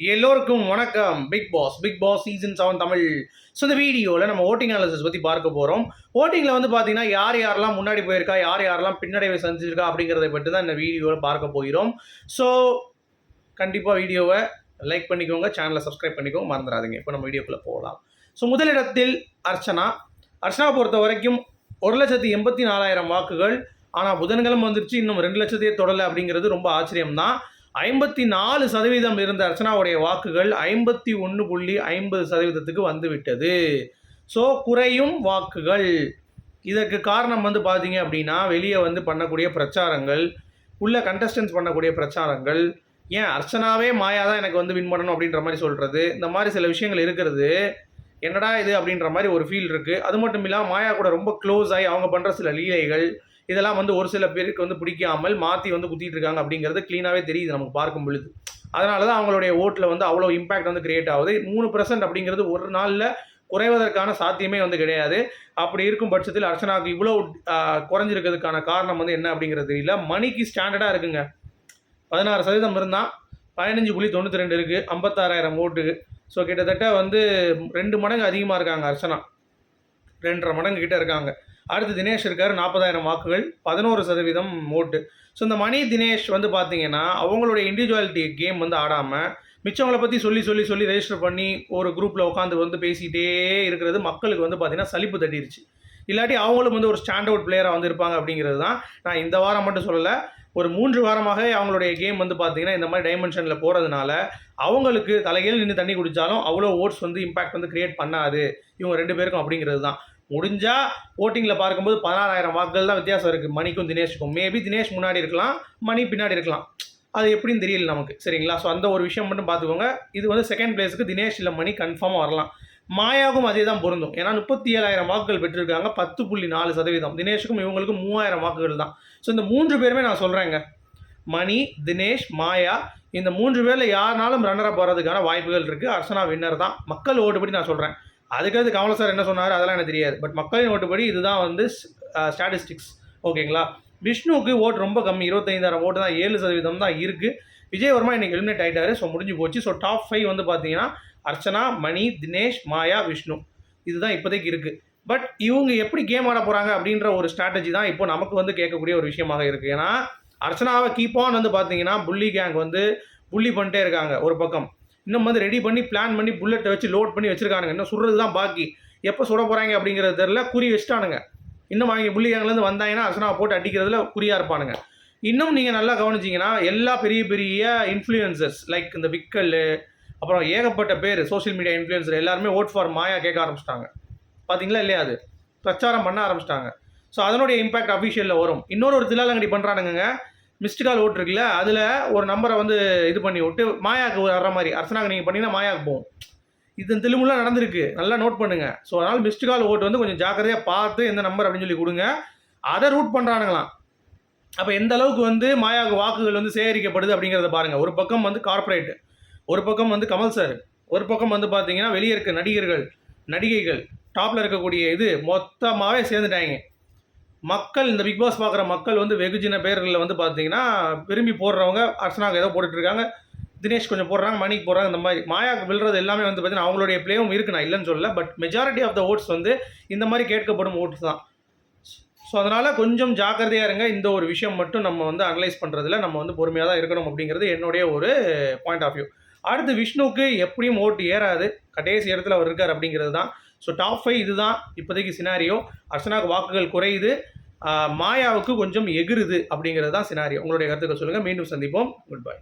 எல்லோருக்கும் வணக்கம். Bigg Boss Bigg Boss season seven Tamil. So இந்த வீடியோவில் நம்ம ஓட்டிங் அனாலிசிஸ் பற்றி பார்க்க போகிறோம் ஓட்டிங்கில் வந்து பார்த்தீங்கன்னா யார் யாரெல்லாம் முன்னாடி போயிருக்கா யார் யாரெல்லாம் பின்னடைவை சந்திச்சிருக்கா அப்படிங்கிறத பற்றி தான் இந்த வீடியோவில் பார்க்க போகிறோம். ஸோ கண்டிப்பாக வீடியோவை லைக் பண்ணிக்கோங்க சேனலை சப்ஸ்கிரைப் பண்ணிக்கோங்க மறந்துடாதீங்க. இப்போ நம்ம வீடியோக்குள்ளே போகலாம். ஸோ முதலிடத்தில் அர்ச்சனா. அர்ச்சனா பொறுத்த வரைக்கும் ஒரு லட்சத்தி எண்பத்தி நாலாயிரம் வாக்குகள். ஆனால் புதன்கிழமை வந்துருச்சு. இன்னும் ரெண்டு லட்சத்தையே தொடலை அப்படிங்கிறது ரொம்ப ஆச்சரியம் தான் ஐம்பத்தி நாலு சதவீதம் இருந்த அர்ச்சனாவுடைய வாக்குகள் ஐம்பத்தி ஒன்று புள்ளி ஐம்பது சதவீதத்துக்கு வந்துவிட்டது. ஸோ குறையும் வாக்குகள். இதற்கு காரணம் வந்து பார்த்தீங்க அப்படின்னா வெளியே வந்து பண்ணக்கூடிய பிரச்சாரங்கள் உள்ள கண்டஸ்டன்ஸ் பண்ணக்கூடிய பிரச்சாரங்கள் ஏன் அர்ச்சனாவே மாயா தான் எனக்கு வந்து வின் பண்ணணும் அப்படின்ற மாதிரி சொல்கிறது இந்த மாதிரி சில விஷயங்கள் இருக்கிறது என்னடா இது அப்படின்ற மாதிரி ஒரு ஃபீல் இருக்குது அது மட்டும் இல்லாமல் மாயா கூட ரொம்ப க்ளோஸ் ஆகி அவங்க பண்ணுற சில லீலைகள் இதெல்லாம் வந்து ஒரு சில பேருக்கு வந்து பிடிக்காமல் மாற்றி வந்து குத்திட்டு இருக்காங்க அப்படிங்கிறது க்ளீனாகவே தெரியுது நமக்கு பார்க்கும் பொழுது. அதனால தான் அவங்களுடைய ஓட்டில் வந்து அவ்வளோ இம்பாக்ட் வந்து கிரியேட் ஆகுது. மூணு பர்சன்ட் அப்படிங்கிறது ஒரு நாளில் குறைவதற்கான சாத்தியமே வந்து கிடையாது. அப்படி இருக்கும் பட்சத்தில் அர்ச்சனாவுக்கு இவ்வளோ குறைஞ்சிருக்கிறதுக்கான காரணம் வந்து என்ன அப்படிங்கிறது தெரியல. மணிக்கு ஸ்டாண்டர்டாக இருக்குங்க. பதினாறு சதவீதம் இருந்தால் பதினஞ்சு புள்ளி தொண்ணூற்றி ரெண்டு இருக்குது ஐம்பத்தாறாயிரம் ஓட்டு. ஸோ கிட்டத்தட்ட வந்து ரெண்டு மடங்கு அதிகமாக இருக்காங்க அர்ச்சனா. ரெண்டரை மடங்கு கிட்டே இருக்காங்க. அடுத்து தினேஷ் இருக்கார் நாற்பதாயிரம் வாக்குகள் பதினோரு சதவீதம் ஓட்டு. ஸோ இந்த மணி தினேஷ் வந்து பார்த்தீங்கன்னா அவங்களுடைய இண்டிவிஜுவாலிட்டி கேம் வந்து ஆடாமல் மிச்சவங்களை பற்றி சொல்லி சொல்லி சொல்லி ரெஜிஸ்டர் பண்ணி ஒரு குரூப்பில் உட்காந்து வந்து பேசிகிட்டே இருக்கிறது மக்களுக்கு வந்து பார்த்திங்கன்னா சலிப்பு தட்டிருச்சு. இல்லாட்டி அவங்களும் வந்து ஒரு ஸ்டாண்ட் அவுட் பிளேயராக வந்து இருப்பாங்க அப்படிங்கிறது தான் நான் இந்த வாரம் மட்டும் சொல்லலை. ஒரு மூன்று வாரமாக அவங்களுடைய கேம் வந்து பார்த்தீங்கன்னா இந்த மாதிரி டைமென்ஷனில் போகிறதுனால அவங்களுக்கு தலைகையில் நின்று தண்ணி குடித்தாலும் அவ்வளோ ஓட்ஸ் வந்து இம்பாக்ட் வந்து க்ரியேட் பண்ணாது. இவங்க ரெண்டு பேருக்கும் அப்படிங்கிறது தான். முடிஞ்சால் ஓட்டிங்கில் பார்க்கும்போது பதினாறாயிரம் வாக்குகள் தான் வித்தியாசம் இருக்குது மணிக்கும் தினேஷுக்கும். மேபி தினேஷ் முன்னாடி இருக்கலாம் மணி பின்னாடி இருக்கலாம். அது எப்படின்னு தெரியல நமக்கு சரிங்களா? ஸோ அந்த ஒரு விஷயம் மட்டும் பார்த்துக்கோங்க. இது வந்து செகண்ட் பிளேஸுக்கு தினேஷ் இல்லை மணி கன்ஃபார்மாக வரலாம். மாயாவுக்கும் அதே தான் பொருந்தும். ஏன்னா முப்பத்தி ஏழாயிரம் வாக்குகள் பெற்றிருக்காங்க பத்து புள்ளி நாலு சதவீதம். தினேஷுக்கும் இவங்களுக்கும் மூவாயிரம் வாக்குகள் தான். ஸோ இந்த மூன்று பேருமே நான் சொல்கிறேங்க மணி தினேஷ் மாயா இந்த மூன்று பேரில் யாருனாலும் ரன்னராக போகிறதுக்கான வாய்ப்புகள் இருக்குது அர்ச்சனா வின்னர் தான். மக்கள் ஓட்டுப்படி நான் சொல்கிறேன் அதுக்கடுத்து கமல சார் என்ன சொன்னார்? அதெல்லாம் எனக்கு தெரியாது. பட் மக்களின் ஓட்டுப்படி இதுதான் வந்து ஸ்டாட்டிஸ்டிக்ஸ் ஓகேங்களா? விஷ்ணுவுக்கு ஓட்டு ரொம்ப கம்மி. இருபத்தைந்தாயிரம் ஓட்டு தான் ஏழு சதவீதம் தான் இருக்குது விஜயவர்மா இன்னைக்கு எலிமினேட் ஆகிட்டாரு ஸோ முடிஞ்சு போச்சு. ஸோ டாப் ஃபைவ் வந்து பார்த்தீங்கன்னா அர்ச்சனா மணி தினேஷ் மாயா விஷ்ணு. இதுதான் இப்போதைக்கு இருக்குது பட் இவங்க எப்படி கேம் ஆட போகிறாங்க அப்படின்ற ஒரு ஸ்ட்ராட்டஜி தான் இப்போ நமக்கு வந்து கேட்கக்கூடிய ஒரு விஷயமாக இருக்குது ஏன்னா அர்ச்சனாவை கீப் ஆன் வந்து பார்த்தீங்கன்னா புள்ளி கேங் வந்து புள்ளி பண்ணிட்டே இருக்காங்க ஒரு பக்கம். இன்னும் வந்து ரெடி பண்ணி பிளான் பண்ணி புல்லட்டை வச்சு லோட் பண்ணி வச்சுருக்கானுங்க. இன்னும் சுடுறது தான் பாக்கி. எப்போ சுட போகிறாங்க அப்படிங்கிறது தெரில குறி வச்சுட்டானுங்க. இன்னும் அவங்க புள்ளிகாங்கிலேருந்து வந்தாங்கன்னா அர்ச்சனாவை போட்டு அடிக்கிறதுல குறியாக இருப்பானுங்க. இன்னும் நீங்கள் நல்லா கவனிச்சிங்கன்னா எல்லா பெரிய பெரிய இன்ஃப்ளூயன்சர்ஸ் லைக் இந்த விக்கல் அப்புறம் ஏகப்பட்ட பேர் சோஷியல் மீடியா இன்ஃப்ளூயன்சர் எல்லாருமே ஓட் ஃபார் மாயா கேட்க ஆரம்பிச்சிட்டாங்க. பார்த்தீங்களா இல்லையா அது? பிரச்சாரம் பண்ண ஆரம்பிச்சிட்டாங்க. ஸோ அதனுடைய இம்பாக்ட் அஃபிஷியலில் வரும். இன்னொரு ஒரு தில்லாலங்கடி பண்ணுறானுங்க மிஸ்டு கால் ஓட்டு இருக்குல்ல அதில் ஒரு நம்பரை வந்து இது பண்ணி விட்டு மாயாவுக்கு வர்ற மாதிரி அரசனாக நீங்கள் பண்ணிங்கன்னா மாயாவுக்கு போகும். இது தெலுங்குலாம் நடந்திருக்கு. நல்லா நோட் பண்ணுங்கள் ஸோ அதனால் மிஸ்டு கால் ஓட்டு வந்து கொஞ்சம் ஜாக்கிரதையாக பார்த்து எந்த நம்பர் அப்படின்னு சொல்லி கொடுங்க. அதை ரூட் பண்ணுறானுங்களாம் அப்போ எந்த அளவுக்கு வந்து மாயாவுக்கு வாக்குகள் வந்து சேகரிக்கப்படுது அப்படிங்கிறத பாருங்கள் ஒரு பக்கம் வந்து கார்ப்பரேட் ஒரு பக்கம் வந்து கமல் சார் ஒரு பக்கம் வந்து பார்த்தீங்கன்னா வெளியே இருக்க நடிகர்கள் நடிகைகள் டாப்பில் இருக்கக்கூடிய இது மொத்தமாகவே சேர்ந்துட்டாங்க. மக்கள் இந்த பிக் பாஸ் பார்க்குற மக்கள் வந்து வெகுஜின பேர்களில் வந்து பார்த்தீங்கன்னா விரும்பி போடுறவங்க அர்ச்சனாக ஏதோ போட்டுட்ருக்காங்க. தினேஷ் கொஞ்சம் போடுறாங்க மணிக்கு போடுறாங்க இந்த மாதிரி. மாயாக்கு விழுறது எல்லாமே வந்து பார்த்தீங்கன்னா அவங்களுடைய பிளேவும் இருக்குது நான் இல்லைன்னு சொல்லல. But majority of the votes வந்து இந்த மாதிரி கேட்கப்படும் ஓட்ஸ் தான். ஸோ அதனால் கொஞ்சம் ஜாக்கிரதையாக இருங்க. இந்த ஒரு விஷயம் மட்டும் நம்ம வந்து அனலைஸ் பண்ணுறதுல நம்ம வந்து பொறுமையாக தான் இருக்கணும் அப்படிங்கிறது என்னுடைய ஒரு பாயிண்ட் ஆஃப் வியூ அடுத்து விஷ்ணுவுக்கு எப்படியும் ஓட்டு ஏறாது. கடைசி இடத்துல அவர் இருக்கார் அப்படிங்கிறது தான் ஸோ டாப் ஃபைவ் இதுதான் இப்போதைக்கு சினாரியோ அர்ச்சனாவுக்கு வாக்குகள் குறையுது. மாயாவுக்கு கொஞ்சம் எகிருது அப்படிங்கிறது தான் சினாரியோ உங்களுடைய கருத்துக்கள் சொல்லுங்கள் மீண்டும் சந்திப்போம். Good bye